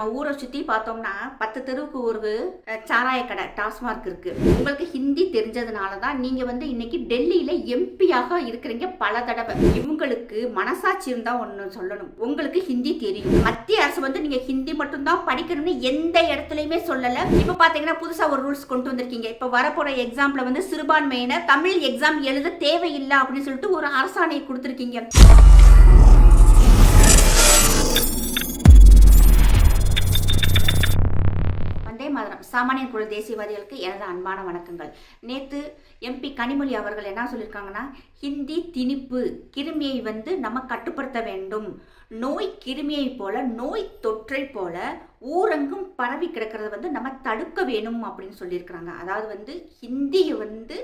நம்ம ஊரை சுற்றி பார்த்தோம்னா பத்து தெருவுக்கு ஒரு சாராய கடை டாஸ்மார்க் இருக்கு. உங்களுக்கு ஹிந்தி தெரிஞ்சதுனால தான் நீங்கள் வந்து இன்னைக்கு டெல்லியில் எம்பியாக இருக்கிறீங்க பல தடவை. இவங்களுக்கு மனசாட்சி இருந்தால் ஒன்று சொல்லணும். உங்களுக்கு ஹிந்தி தெரியும். மத்திய அரசு வந்து நீங்கள் ஹிந்தி மட்டும்தான் படிக்கணும்னு எந்த இடத்துலையுமே சொல்லலை. இப்போ பார்த்தீங்கன்னா புதுசாக ஒரு ரூல்ஸ் கொண்டு வந்திருக்கீங்க. இப்போ வரப்போகிற எக்ஸாமில் வந்து சிறுபான்மையினர் தமிழ் எக்ஸாம் எழுத தேவையில்லை அப்படின்னு சொல்லிட்டு ஒரு அரசாணையை கொடுத்துருக்கீங்க. வணக்கம் சாமானிய குரல் தேசியவாதிகளுக்கு எனது அன்பான வணக்கங்கள். நேற்று எம்பி கனிமொழி அவர்கள் என்ன சொல்லியிருக்காங்கன்னா ஹிந்தி திணிப்பு கிருமியை வந்து நம்ம கட்டுப்படுத்த வேண்டும். நோய் கிருமியை போல நோய் தொற்றை போல ஊரெங்கும் பரவி கிடக்கிறத வந்து நம்ம தடுக்க வேணும் அப்படின்னு சொல்லியிருக்கிறாங்க. அதாவது வந்து ஹிந்தியை வந்து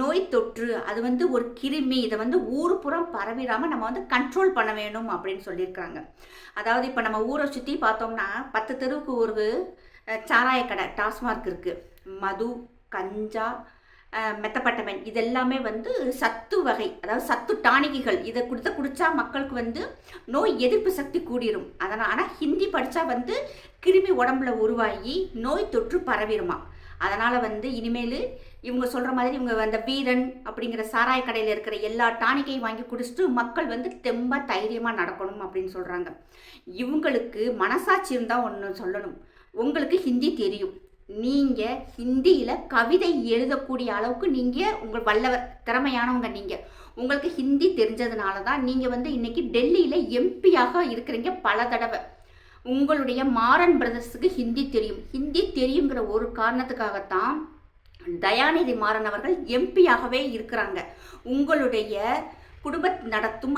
நோய் தொற்று அது வந்து ஒரு கிருமி இதை வந்து ஊர் புறம் பரவிடாமல் நம்ம வந்து கண்ட்ரோல் பண்ண வேணும் அப்படின்னு சொல்லியிருக்கிறாங்க. அதாவது இப்போ நம்ம ஊரை சுற்றி பார்த்தோம்னா பத்து தெருவுக்கு ஒரு சாராய கடை டாஸ்மார்க் இருக்குது மது கஞ்சா அஹ், இதெல்லாமே வந்து சத்து வகை அதாவது சத்து டானிக்குகள். இதை கொடுத்த குடித்தா மக்களுக்கு வந்து நோய் எதிர்ப்பு சக்தி கூடிரும். அதனால் ஆனால் ஹிந்தி படித்தா வந்து கிருமி உடம்புல உருவாகி நோய் தொற்று பரவிடுமா அதனால் வந்து இனிமேல் இவங்க சொல்கிற மாதிரி இவங்க அந்த வீரன் அப்படிங்கிற சாராய கடையில் இருக்கிற எல்லா டானிக்கையும் வாங்கி குடிச்சிட்டு மக்கள் வந்து தெம்பாக தைரியமாக நடக்கணும் அப்படின்னு சொல்கிறாங்க இவங்களுக்கு மனசாட்சி இருந்தால் ஒன்று சொல்லணும். உங்களுக்கு ஹிந்தி தெரியும். நீங்கள் ஹிந்தியில் கவிதை எழுதக்கூடிய அளவுக்கு நீங்கள் உங்கள் வல்லவர் திறமையானவங்க நீங்கள் உங்களுக்கு ஹிந்தி தெரிஞ்சதுனால தான் நீங்கள் வந்து இன்னைக்கு டெல்லியில் எம்பியாக இருக்கிறீங்க பல தடவை. உங்களுடைய மாறன் பிரதர்ஸுக்கு ஹிந்தி தெரியும். ஹிந்தி தெரியுங்கிற ஒரு காரணத்துக்காகத்தான் தயாநிதி மாறன் அவர்கள் எம்பியாகவே இருக்கிறாங்க. உங்களுடைய குடும்ப நடத்தும்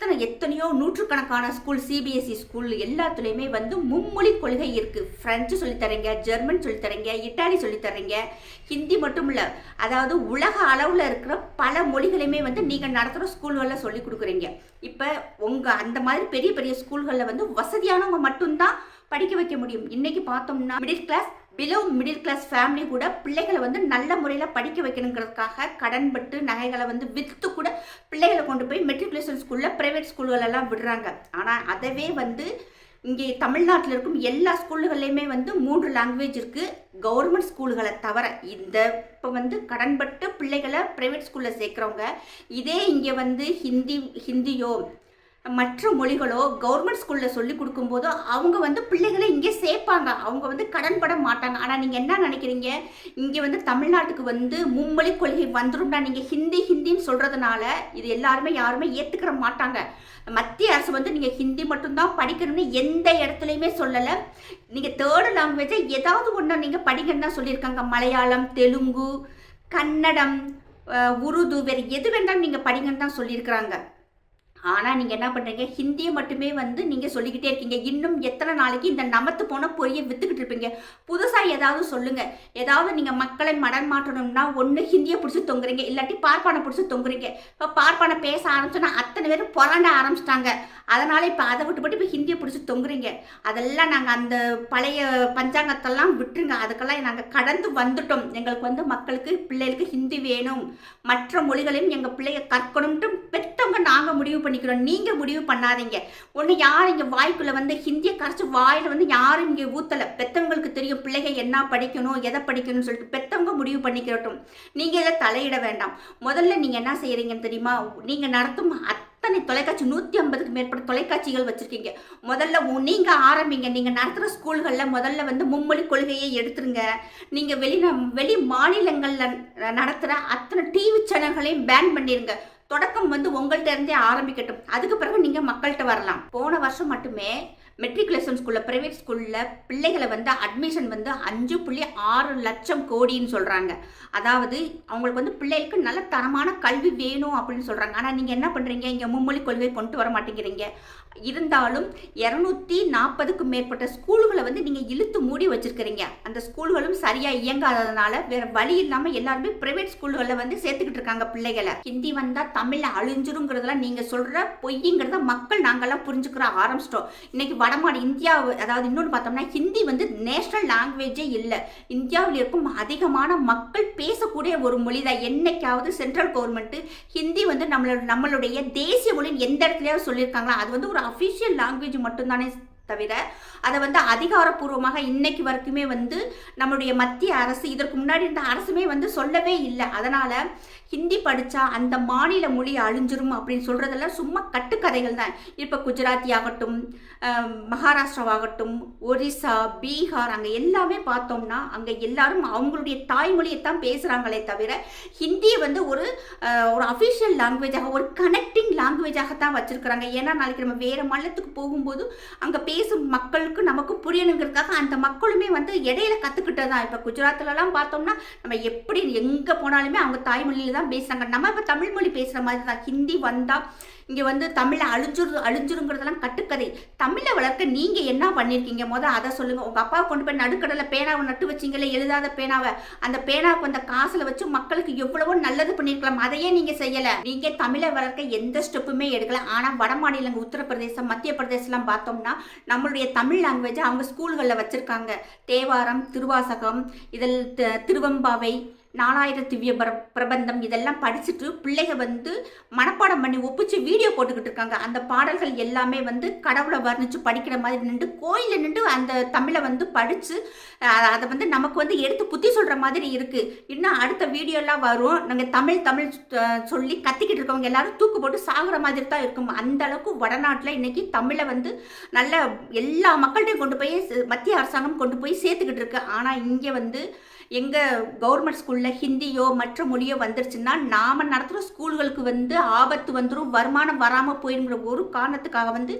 அத்தனை எத்தனையோ நூற்றுக்கணக்கான ஸ்கூல் சிபிஎஸ்சி ஸ்கூல் எல்லாத்துலேயுமே வந்து மும்மொழி கொள்கை இருக்குது ஃப்ரெஞ்சு சொல்லித்தரீங்க ஜெர்மன் சொல்லித்தரீங்க இட்டாலி சொல்லித்தரீங்க ஹிந்தி மட்டும் இல்லை. அதாவது உலக அளவில் இருக்கிற பல மொழிகளையுமே வந்து நீங்கள் நடத்துகிற ஸ்கூல்களில் சொல்லி கொடுக்குறீங்க. இப்போ உங்கள் அந்த மாதிரி பெரிய பெரிய ஸ்கூல்களில் வந்து வசதியானவங்க மட்டும்தான் படிக்க வைக்க முடியும். இன்றைக்கி பார்த்தோம்னா middle class below middle class family கூட பிள்ளைகளை வந்து நல்ல முறையில் படிக்க வைக்கணுங்கிறதுக்காக கடன்பட்டு நகைகளை வந்து விற்று கூட பிள்ளைகளை கொண்டு போய் மெட்ரிகுலேஷன் ஸ்கூலில் ப்ரைவேட் ஸ்கூல்களெல்லாம் விடுறாங்க. ஆனால் அதவே வந்து இங்கே தமிழ்நாட்டில் இருக்கும் எல்லா ஸ்கூல்கள்லையுமே வந்து மூன்று லாங்குவேஜ் இருக்குது கவர்மெண்ட் ஸ்கூல்களை தவிர இந்த இப்போ வந்து கடன்பட்டு பிள்ளைகளை ப்ரைவேட் ஸ்கூலில் சேர்க்குறவங்க இதே இங்கே வந்து ஹிந்தி ஹிந்தியோ மற்ற மொழிகளோ கவர்மெண்ட் ஸ்கூலில் சொல்லி கொடுக்கும்போது அவங்க வந்து பிள்ளைகளை இங்கே சேர்ப்பாங்க. அவங்க வந்து கடன்பட மாட்டாங்க. ஆனால் நீங்கள் என்ன நினைக்கிறீங்க? இங்கே வந்து தமிழ்நாட்டுக்கு வந்து மும்மொழி கொள்கை வந்துரும்னா நீங்கள் ஹிந்தி ஹிந்தின்னு சொல்கிறதுனால இது எல்லாருமே யாருமே ஏற்றுக்கிற மாட்டாங்க. மத்திய அரசு வந்து நீங்கள் ஹிந்தி மட்டும்தான் படிக்கணும்னு எந்த இடத்துலையுமே சொல்லலை. நீங்கள் தேர்டு லாங்குவேஜை ஏதாவது ஒன்று நீங்கள் படிக்கணும்னு தான் சொல்லியிருக்காங்க. மலையாளம் தெலுங்கு கன்னடம் உருது வேறு எது வேண்டாலும் நீங்கள் படிங்கன்னு தான் சொல்லியிருக்கிறாங்க. ஆனால் நீங்கள் என்ன பண்ணுறீங்க ஹிந்தியை மட்டுமே வந்து நீங்கள் சொல்லிக்கிட்டே இருக்கீங்க. இன்னும் எத்தனை நாளைக்கு இந்த நமத்து போன பொரிய விற்றுக்கிட்டு இருப்பீங்க? புதுசாக ஏதாவது சொல்லுங்கள் ஏதாவது நீங்கள் மக்களை மடன் மாற்றணும்னா ஒன்று ஹிந்தியை பிடிச்சி தொங்குறீங்க. இல்லாட்டி பார்ப்பானை பிடிச்சி தொங்குறீங்க. இப்போ பார்ப்பானை பேச ஆரம்பிச்சோன்னா அத்தனை பேரும் புரண்ட ஆரம்பிச்சிட்டாங்க. அதனால் இப்போ அதை விட்டுப்பட்டு இப்போ ஹிந்தியை பிடிச்சி தொங்குறீங்க. அதெல்லாம் நாங்கள் அந்த பழைய பஞ்சாங்கத்தெல்லாம் விட்டுருங்க. அதுக்கெல்லாம் நாங்கள் கடந்து வந்துட்டோம். எங்களுக்கு வந்து மக்களுக்கு பிள்ளைகளுக்கு ஹிந்தி வேணும். மற்ற மொழிகளையும் எங்கள் பிள்ளைய கற்கணும்ட்டு பெற்றவங்க நாங்கள் முடிவு பண்ணிக்கிறோம். நீங்கள் முடிவு பண்ணாதீங்க. ஒன்று யார் இங்கே வாய்க்குள்ளே வந்து ஹிந்தியை கரைச்சி வாயில் வந்து யாரும் இங்கே ஊற்றலை பெற்றவங்களுக்கு தெரியும் பிள்ளைங்க என்ன படிக்கணும் எதை படிக்கணும்னு சொல்லிட்டு பெற்றவங்க முடிவு பண்ணிக்கிறட்டும் நீங்கள் இதை தலையிட வேண்டாம். முதல்ல நீங்கள் என்ன செய்கிறீங்கன்னு தெரியுமா? நீங்கள் நடத்தும் அத்தனை தொலைக்காட்சி நூற்றி ஐம்பதுக்கு மேற்பட்ட தொலைக்காட்சிகள் வச்சுருக்கீங்க. முதல்ல நீங்கள் ஆரம்பிங்க. நீங்கள் நடத்துகிற ஸ்கூல்களில் முதல்ல வந்து மும்மொழி கொள்கையை எடுத்துருங்க. நீங்கள் வெளி வெளி மாநிலங்களில் நடத்துகிற அத்தனை டிவி சேனல்களையும் பேன் பண்ணிடுங்க தொடக்கம் வந்து உங்கள்கிட்ட இருந்தே ஆரம்பிக்கட்டும். அதுக்கு பிறகு நீங்கள் மக்கள்கிட்ட வரலாம். போன வருஷம் மட்டுமே மெட்ரிகுலேஷன் ஸ்கூலில் ப்ரைவேட் ஸ்கூலில் பிள்ளைகளை வந்து அட்மிஷன் வந்து அஞ்சு புள்ளி ஆறு லட்சம் கோடின்னு சொல்கிறாங்க அதாவது அவங்களுக்கு வந்து பிள்ளைகளுக்கு நல்ல தரமான கல்வி வேணும் அப்படின்னு சொல்கிறாங்க ஆனால் நீங்கள் என்ன பண்ணுறீங்க இங்கே மும்மொழி கொள்கை கொண்டு வர மாட்டேங்கிறீங்க. இருந்தாலும் இரநூத்தி நாற்பதுக்கும் மேற்பட்ட ஸ்கூல்களை வந்து நீங்கள் இழுத்து மூடி வச்சுருக்கிறீங்க. அந்த ஸ்கூல்களும் சரியாக இயங்காததுனால வேற வழி இல்லாமல் எல்லாருமே ப்ரைவேட் ஸ்கூல்களில் வந்து சேர்த்துக்கிட்டு இருக்காங்க பிள்ளைகளை. ஹிந்தி வந்தால் தமிழில் அழிஞ்சிருங்கிறதெல்லாம் நீங்கள் சொல்கிற பொய்ங்கிறத மக்கள் நாங்கள்லாம் புரிஞ்சுக்கிற ஆரம்பிச்சிட்டோம். இன்னைக்கு வடமாடு இந்தியா அதாவது இன்னொன்று பார்த்தோம்னா ஹிந்தி வந்து நேஷனல் லாங்குவேஜே இல்லை. இந்தியாவில் இருக்கும் அதிகமான மக்கள் பேசக்கூடிய ஒரு மொழி தான். என்னைக்காவது சென்ட்ரல் கவர்மெண்ட்டு ஹிந்தி வந்து நம்மளோட நம்மளுடைய தேசிய மொழின்னு எந்த இடத்துலையாவது சொல்லியிருக்காங்களா? அது வந்து ஒரு அஃபிஷியல் லாங்குவேஜ் மட்டும்தானே தவிர அதை வந்து அதிகாரப்பூர்வமாக இன்னைக்கு வரைக்குமே வந்து நம்மளுடைய மத்திய அரசு இதற்கு முன்னாடி இருந்த அரசுமே வந்து சொல்லவே இல்லை. அதனால் ஹிந்தி படித்தா அந்த மாநில மொழி அழிஞ்சிரும் அப்படின்னு சொல்கிறதெல்லாம் சும்மா கட்டுக்கதைகள் தான். இப்போ குஜராத்தி ஆகட்டும் மகாராஷ்டிராவாகட்டும் ஒரிசா பீகார் அங்கே எல்லாமே பார்த்தோம்னா அங்கே எல்லாரும் அவங்களுடைய தாய்மொழியை தான் பேசுகிறாங்களே தவிர ஹிந்தியை வந்து ஒரு ஒரு அஃபிஷியல் லாங்குவேஜாக ஒரு கனெக்டிங் லாங்குவேஜாக தான் வச்சுருக்குறாங்க. ஏன்னா நாளைக்கு நம்ம வேறு மாநிலத்துக்கு போகும்போது அங்கே பேசும் மக்களுக்கு நமக்கும் புரியணுங்கிறதுக்காக அந்த மக்களுமே வந்து இடையில கற்றுக்கிட்டது தான் இப்போ குஜராத்லலாம் பார்த்தோம்னா நம்ம எப்படி எங்கே போனாலுமே அவங்க தாய்மொழியில தான் பேசுகிறாங்க நம்ம இப்போ தமிழ் மொழி பேசுகிற மாதிரி தான் ஹிந்தி வந்தால் இங்கே வந்து தமிழை அழிஞ்சிரு அழிஞ்சிருங்கிறதெல்லாம் கட்டுக்கதை. தமிழை வளர்க்க நீங்கள் என்ன பண்ணியிருக்கீங்க முதல் அதை சொல்லுங்கள் உங்கள் அப்பா கொண்டு போய் நடுக்கடலை பேனாவை நட்டு வச்சிங்களே எழுதாத பேனாவை. அந்த பேனாவுக்கு வந்த காசில் வச்சு மக்களுக்கு எவ்வளவோ நல்லது பண்ணியிருக்கலாம் அதையே நீங்கள் செய்யலை. நீங்கள் தமிழை வளர்க்க எந்த ஸ்டெப்புமே எடுக்கல. ஆனால் வட மாநிலங்கள் உத்தரப்பிரதேசம் மத்திய பிரதேசம்லாம் பார்த்தோம்னா நம்மளுடைய தமிழ் லாங்குவேஜை அவங்க ஸ்கூல்களில் வச்சுருக்காங்க. தேவாரம் திருவாசகம் இதில் திருவம்பாவை நாலாயிரம் திவ்ய பிர பிரபந்தம். இதெல்லாம் படிச்சுட்டு பிள்ளைங்க வந்து மனப்பாடம் பண்ணி ஒப்பிச்சு வீடியோ போட்டுக்கிட்டு இருக்காங்க. அந்த பாடல்கள் எல்லாமே வந்து கடவுளை வர்ணித்து படிக்கிற மாதிரி நின்று கோயிலில் நின்று அந்த தமிழை வந்து படித்து அதை வந்து நமக்கு வந்து எடுத்து புத்தி சொல்கிற மாதிரி இருக்குது இன்னும் அடுத்த வீடியோலாம் வரும். நாங்கள் தமிழ் தமிழ் சொல்லி கத்திக்கிட்டு இருக்கவங்க எல்லாரும் தூக்கு போட்டு சாகுற மாதிரி தான் இருக்கும். அந்த அளவுக்கு வடநாட்டில் இன்றைக்கி தமிழை வந்து நல்ல எல்லா மக்கள்கிட்டையும் கொண்டு போய் மத்திய அரசாங்கம் கொண்டு போய் சேர்த்துக்கிட்டு இருக்கு. ஆனால் இங்கே வந்து எங்கள் கவர்மெண்ட் ஸ்கூலில் ஹிந்தியோ மற்ற மொழியோ வந்துருச்சுன்னா நாம் நடத்துகிற ஸ்கூல்களுக்கு வந்து ஆபத்து வந்துடும் வருமானம் வராமல் போயிருங்கிற ஒரு காரணத்துக்காக வந்து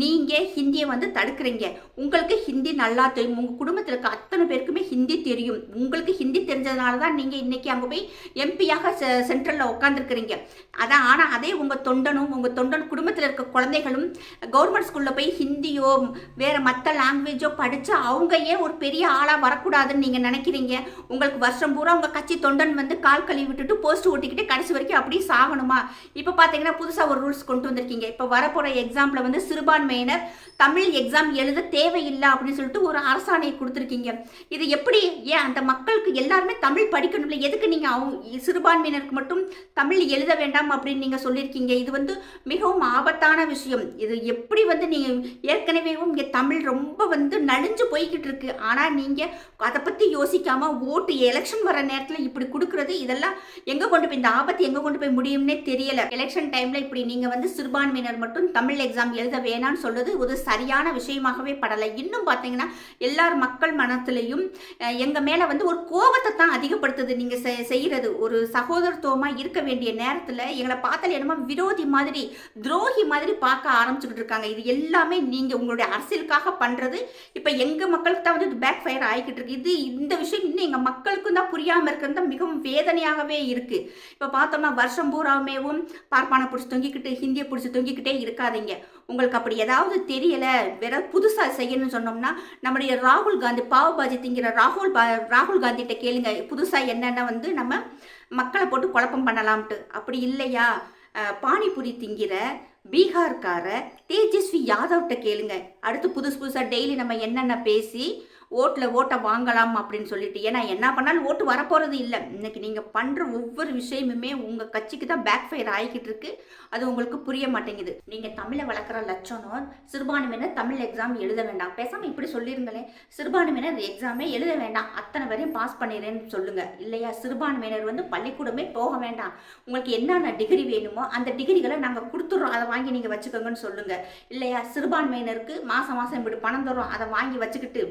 நீங்கள் ஹிந்தியை வந்து தடுக்கிறீங்க. உங்களுக்கு ஹிந்தி நல்லா தெரியும். உங்கள் குடும்பத்தில் இருக்க அத்தனை பேருக்குமே ஹிந்தி தெரியும். உங்களுக்கு ஹிந்தி தெரிஞ்சதுனால தான் நீங்கள் இன்றைக்கி அங்கே போய் எம்பியாக சென்ட்ரலில் உட்காந்துருக்குறீங்க அதான் ஆனால் அதே உங்கள் தொண்டனும் உங்கள் தொண்டன் குடும்பத்தில் இருக்க குழந்தைகளும் கவர்மெண்ட் ஸ்கூலில் போய் ஹிந்தியோ வேறு மற்ற லாங்குவேஜோ படித்து அவங்க ஏன் ஒரு பெரிய ஆளாக வரக்கூடாதுன்னு நீங்கள் நினைக்கிறீங்க? உங்களுக்கு வருஷம் பூரா உங்கள் கட்சி தொண்டன் வந்து கால் கழுவி விட்டுட்டு போஸ்ட் ஒட்டிக்கிட்டு கடைசி வரைக்கும் அப்படியே சாகணுமா? இப்போ பார்த்தீங்கன்னா புதுசாக ஒரு ரூல்ஸ் கொண்டு வந்திருக்கீங்க. இப்போ வரப்போகிற எக்ஸாமில் வந்து சிறுபான்மையினர் தமிழ் எக்ஸாம் எழுத தேவையில்லை அப்படின்னு சொல்லிட்டு ஒரு அரசாணையை கொடுத்துருக்கீங்க. இது எப்படி? ஏன் அந்த மக்களுக்கு எல்லாருமே தமிழ் படிக்கணும்ல எதுக்கு நீங்கள் அவங்க சிறுபான்மையினருக்கு மட்டும் தமிழ் எழுத வேண்டாம் அப்படின்னு நீங்கள் சொல்லியிருக்கீங்க? இது வந்து மிகவும் ஆபத்தான விஷயம். இது எப்படி வந்து நீங்கள் ஏற்கனவே இங்கே தமிழ் ரொம்ப வந்து நலிஞ்சு போய்கிட்டு இருக்கு. ஆனால் நீங்கள் அதை பற்றி யோசிக்காமல் ஓட்டு எலெக்ஷன் வர நேரத்தில் இப்படி கொடுக்கறது இதெல்லாம் எங்கே கொண்டு போய் இந்த ஆபத்து எங்கே கொண்டு போய் முடியும்னே தெரியல. எலெக்ஷன் டைமில் இப்படி நீங்கள் வந்து சிறுபான்மையினர் மட்டும் தமிழ் எக்ஸாம் எழுத வேணாம்னு சொல்றது ஒரு சரியான விஷயமாகவே படலை. இன்னும் பார்த்தீங்கன்னா எல்லார் மக்கள் மனத்திலையும் எங்கள் மேலே வந்து ஒரு கோபத்தை தான் அதிகப்படுத்துது. நீங்கள் செ- செய்கிறது ஒரு சகோதரத்துவமாக இருக்க வேண்டிய நேரத்தில் எங்களை பார்த்தால என்னமோ விரோதி மாதிரி துரோகி மாதிரி பார்க்க ஆரம்பிச்சுக்கிட்டு இருக்காங்க. இது எல்லாமே நீங்கள் உங்களுடைய அரசியலுக்காக பண்ணுறது இப்போ எங்கள் மக்களுக்கு தான் வந்து பேக் ஃபயர் ஆகிக்கிட்டு இருக்கு. இது இந்த விஷயம் இன்னும் எங்கள் மக்களுக்கும் தான் புரியாமல் இருக்கிறது தான் மிகவும் வேதனையாகவே இருக்குது இப்போ பார்த்தோம்னா வருஷம் பூராமேவும் பார்ப்பானை பிடிச்சி தொங்கிக்கிட்டு ஹிந்தியை பிடிச்சி தொங்கிக்கிட்டே இருக்காதீங்க. உங்களுக்கு அப்படி ஏதாவது தெரியலை வேற புதுசாக செய்யணும்னு சொன்னோம்னா நம்முடைய ராகுல் காந்தி பாவபாஜி திங்கிற ராகுல் பா ராகுல் காந்திகிட்ட கேளுங்க. புதுசாக என்னென்ன வந்து நம்ம மக்களை போட்டு குழப்பம் பண்ணலாம்ட்டு. அப்படி இல்லையா? பானிபூரி திங்கிற பீகார்கார தேஜஸ்வி யாதவ்கிட்ட கேளுங்க. அடுத்து புதுசு புதுசாக டெய்லி நம்ம என்னென்ன பேசி ஓட்டில் ஓட்டை வாங்கலாம் அப்படின்னு சொல்லிட்டு. ஏன்னா என்ன பண்ணாலும் ஓட்டு வரப்போகிறது இல்லை. இன்றைக்கி நீங்கள் பண்ணுற ஒவ்வொரு விஷயமுமே உங்கள் கட்சிக்கு தான் பேக் ஃபயர் ஆகிக்கிட்டு இருக்கு. அது உங்களுக்கு புரிய மாட்டேங்குது. நீங்கள் தமிழை வளர்க்குற லட்சணம் சிறுபான்மையினர் தமிழ் எக்ஸாம் எழுத வேண்டாம். பேசாமல் இப்படி சொல்லிருங்களேன். சிறுபான்மையினர் எக்ஸாமே எழுத வேண்டாம். அத்தனை வரையும் பாஸ் பண்ணிடுறேன்னு சொல்லுங்கள் இல்லையா? சிறுபான்மையினர் வந்து பள்ளிக்கூடமே போக வேண்டாம். உங்களுக்கு என்னென்ன டிகிரி வேணுமோ அந்த டிகிரிகளை நாங்கள் கொடுத்துட்றோம். அதை வாங்கி நீங்கள் வச்சுக்கோங்கன்னு சொல்லுங்கள் இல்லையா? சிறுபான்மையினருக்கு மாதம் மாதம் இப்படி பணம் தரோம் அதை வாங்கி வச்சுக்கிட்டு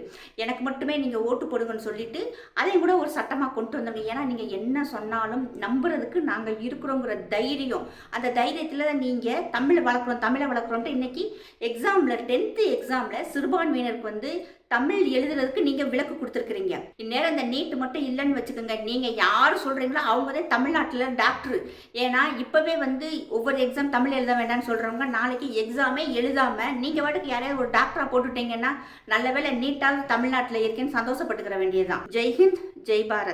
எனக்கு மட்டுமே நீங்கள் ஓட்டு போடுங்கன்னு சொல்லிட்டு அதையும் கூட ஒரு சட்டமாக கொண்டு வந்தோங்க ஏன்னா நீங்கள் என்ன சொன்னாலும் நம்புறதுக்கு நாங்கள் இருக்கிறோங்கிற தைரியம். அந்த தைரியத்தில் நீங்கள் தமிழை வளர்க்குறோம் தமிழை வளர்க்குறோம்ட்டு இன்னைக்கு எக்ஸாமில் டென்த்து எக்ஸாமில் சிறுபான்மையினருக்கு வந்து தமிழ் எழுதுறதுக்கு நீங்கள் விளக்கு கொடுத்துருக்குறீங்க. இந்நேரம் இந்த நீட் மட்டும் இல்லைன்னு வச்சுக்கோங்க. நீங்கள் யார் சொல்கிறீங்களோ அவங்க தான் தமிழ்நாட்டில் டாக்டர் ஏன்னா இப்போவே வந்து ஒவ்வொரு எக்ஸாம் தமிழ் எழுத வேண்டாம்னு சொல்கிறவங்க நாளைக்கு எக்ஸாமே எழுதாமல் நீங்கள் வாட்டுக்கு யாரையாவது ஒரு டாக்டராக போட்டுட்டீங்கன்னா நல்ல வேளை நீட்டாவது தமிழ்நாட்டில் இருக்கேன்னு சந்தோஷப்பட்டுக்கிற வேண்டியதுதான். ஜெய்ஹிந்த் ஜெய் பாரத்.